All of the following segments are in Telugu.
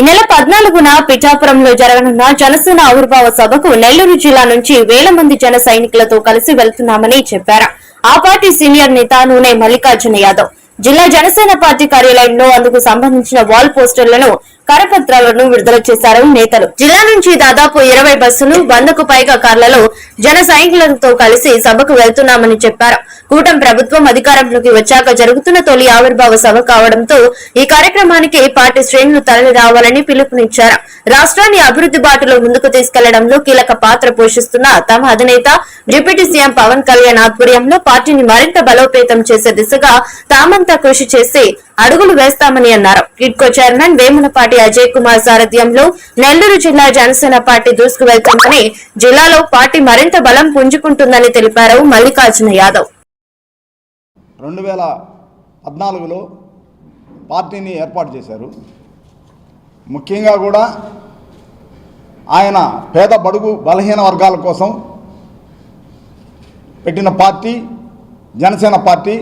ఈ నెల పద్నాలుగున పిఠాపురంలో జరగనున్న జనసేన ఆవిర్భావ సభకు నెల్లూరు జిల్లా నుంచి వేల మంది జన సైనికులతో కలిసి వెళ్తున్నామని చెప్పారు. ఆ పార్టీ సీనియర్ నేత నూనె మల్లికార్జున యాదవ్. జిల్లా జనసేన పార్టీ కార్యాలయంలో అందుకు సంబంధించిన వాల్ పోస్టర్లను కరపత్రాలను విడుదల చేశారు నేతలు. జిల్లా నుంచి దాదాపు ఇరవై బస్సులు వందకు పైగా కార్లలో జన సైనికులతో కలిసి సభకు వెళ్తున్నామని చెప్పారు. కూటం ప్రభుత్వం అధికారంలోకి వచ్చాక జరుగుతున్న తొలి ఆవిర్భావ సభ కావడంతో ఈ కార్యక్రమానికి పార్టీ శ్రేణులు తరలి రావాలని పిలుపునిచ్చారు. రాష్ట్రాన్ని అభివృద్ధి బాటలో ముందుకు తీసుకెళ్ళడంలో కీలక పాత్ర పోషిస్తున్న తమ అధినేత డిప్యూటీ సీఎం పవన్ కళ్యాణ్ ఆధ్వర్యంలో పార్టీని మరింత బలోపేతం చేసే దిశగా తామంతా కృషి చేసి అడుగులు వేస్తామని అన్నారు. కిడ్కో చైర్మన్ వేములపాటి అజయ్ కుమార్ సారథ్యంలో నెల్లూరు జిల్లా జనసేన పార్టీ దూసుకువెళ్తుందని జిల్లాలో పార్టీ మరింత బలం పుంజుకుంటుందని తెలిపారు మల్లికార్జున యాదవ్. రెండు వేల పద్నాలుగులో పార్టీని ఏర్పాటు చేశారు. ముఖ్యంగా కూడా ఆయన పేద బడుగు బలహీన వర్గాల కోసం పెట్టిన పార్టీ జనసేన పార్టీ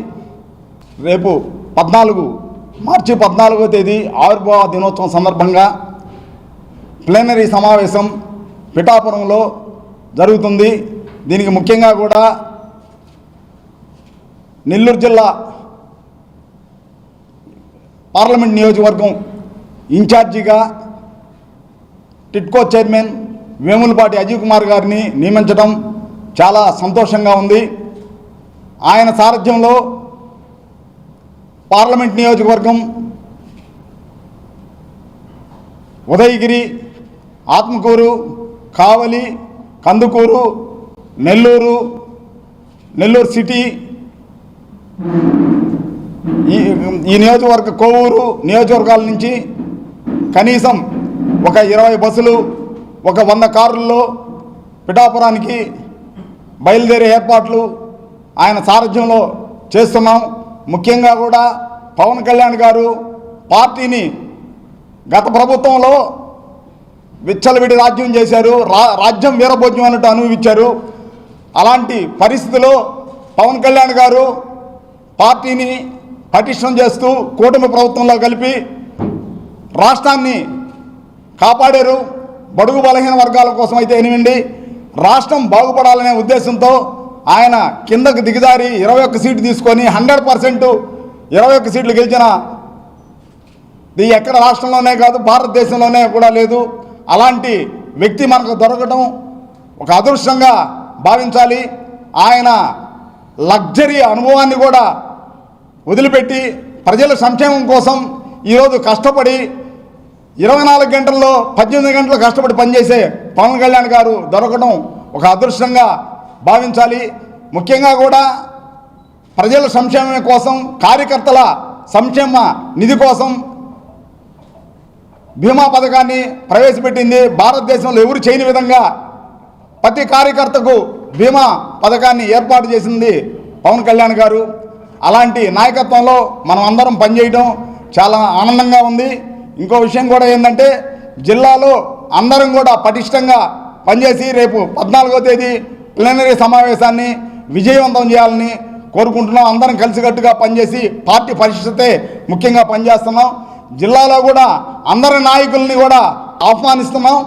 రేపు పద్నాలుగు మార్చి పద్నాలుగో తేదీ ఆవిర్భావ దినోత్సవం సందర్భంగా ప్లీనరీ సమావేశం పిఠాపురంలో జరుగుతుంది. దీనికి ముఖ్యంగా కూడా నెల్లూరు జిల్లా పార్లమెంట్ నియోజకవర్గం ఇన్ఛార్జిగా టిట్కో చైర్మన్ వేములపాటి అజయ్ కుమార్ గారిని నియమించడం చాలా సంతోషంగా ఉంది. ఆయన సారథ్యంలో పార్లమెంట్ నియోజకవర్గం ఉదయగిరి ఆత్మకూరు కావలి కందుకూరు నెల్లూరు నెల్లూరు సిటీ ఈ ఈ నియోజకవర్గ కోవూరు నియోజకవర్గాల నుంచి కనీసం ఒక ఇరవై బస్సులు ఒక వంద కార్లలో పిఠాపురానికి బయలుదేరే ఏర్పాట్లు ఆయన సారథ్యంలో చేస్తున్నాం. ముఖ్యంగా కూడా పవన్ కళ్యాణ్ గారు పార్టీని గత ప్రభుత్వంలో విచ్చలవిడి రాజ్యం చేశారు. రా రాజ్యం వీరభోజ్యం అన్నట్టు అనుభవించారు. అలాంటి పరిస్థితిలో పవన్ కళ్యాణ్ గారు పార్టీని పటిష్టం చేస్తూ కూటమి ప్రభుత్వంలో కలిపి రాష్ట్రాన్ని కాపాడారు. బడుగు బలహీన వర్గాల కోసం అయితే ఎనివండి రాష్ట్రం బాగుపడాలనే ఉద్దేశంతో ఆయన కిందకు దిగజారి ఇరవై ఒక్క సీటు తీసుకొని హండ్రెడ్ పర్సెంట్ ఇరవై ఒక్క సీట్లు గెలిచిన ఇది ఎక్కడ రాష్ట్రంలోనే కాదు భారతదేశంలోనే కూడా లేదు. అలాంటి వ్యక్తి మనకు దొరకడం ఒక అదృష్టంగా భావించాలి. ఆయన లగ్జరీ అనుభవాన్ని కూడా వదిలిపెట్టి ప్రజల సంక్షేమం కోసం ఈరోజు కష్టపడి ఇరవై నాలుగు గంటల్లో పద్దెనిమిది గంటలు కష్టపడి పనిచేసే పవన్ కళ్యాణ్ గారు దొరకడం ఒక అదృష్టంగా భావించాలి. ముఖ్యంగా కూడా ప్రజల సంక్షేమం కోసం కార్యకర్తల సంక్షేమ నిధి కోసం బీమా పథకాన్ని ప్రవేశపెట్టింది. భారతదేశంలో ఎవరు చేయని విధంగా ప్రతి కార్యకర్తకు బీమా పథకాన్ని ఏర్పాటు చేసింది పవన్ కళ్యాణ్ గారు. అలాంటి నాయకత్వంలో మనం అందరం పనిచేయడం చాలా ఆనందంగా ఉంది. ఇంకో విషయం కూడా ఏంటంటే జిల్లాలో అందరం కూడా పటిష్టంగా పనిచేసి రేపు పద్నాలుగో తేదీ ప్లీనరీ సమావేశాన్ని విజయవంతం చేయాలని కోరుకుంటున్నాం. అందరం కలిసికట్టుగా పనిచేసి పార్టీ పరిస్థితే ముఖ్యంగా పనిచేస్తున్నాం. జిల్లాలో కూడా అందరి నాయకుల్ని కూడా ఆహ్వానిస్తున్నాం.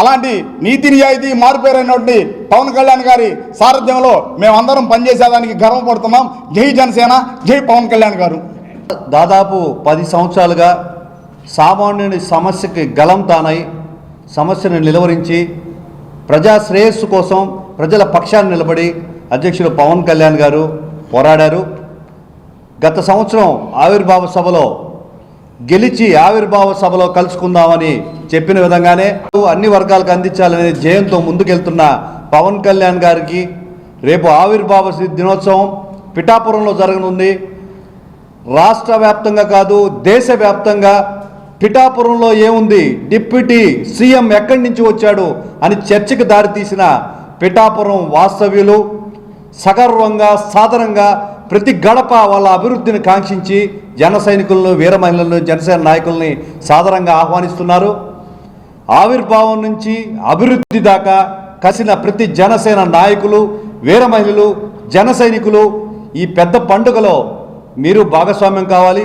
అలాంటి నీతి నిజాయితీ మారుపేరైనటువంటి పవన్ కళ్యాణ్ గారి సారథ్యంలో మేమందరం పనిచేసేదానికి గర్వపడుతున్నాం. జై జనసేన జై పవన్ కళ్యాణ్ గారు. దాదాపు పది సంవత్సరాలుగా సామాన్యుని సమస్యకి గలం తానై సమస్యను నిలువరించి ప్రజా శ్రేయస్సు కోసం ప్రజల పక్షాన్ని నిలబడి అధ్యక్షులు పవన్ కళ్యాణ్ గారు పోరాడారు. గత సంవత్సరం ఆవిర్భావ సభలో గెలిచి ఆవిర్భావ సభలో కలుసుకుందామని చెప్పిన విధంగానే అన్ని వర్గాలకు అందించాలనే జయంతో ముందుకెళ్తున్న పవన్ కళ్యాణ్ గారికి రేపు ఆవిర్భావ దినోత్సవం పిఠాపురంలో జరగనుంది. రాష్ట్ర వ్యాప్తంగా కాదు దేశవ్యాప్తంగా పిఠాపురంలో ఏముంది? డిప్యూటీ సీఎం ఎక్కడి నుంచి వచ్చాడు అని చర్చకు దారితీసిన పిఠాపురం వాస్తవ్యులు సగర్వంగా సాధారణంగా ప్రతి గడప వాళ్ళ అభివృద్ధిని కాంక్షించి జన సైనికులను వీర మహిళలను జనసేన నాయకుల్ని సాధారణంగా ఆహ్వానిస్తున్నారు. ఆవిర్భావం నుంచి అభివృద్ధి దాకా కసిన ప్రతి జనసేన నాయకులు వీర మహిళలు జన సైనికులు ఈ పెద్ద పండుగలో మీరు భాగస్వామ్యం కావాలి.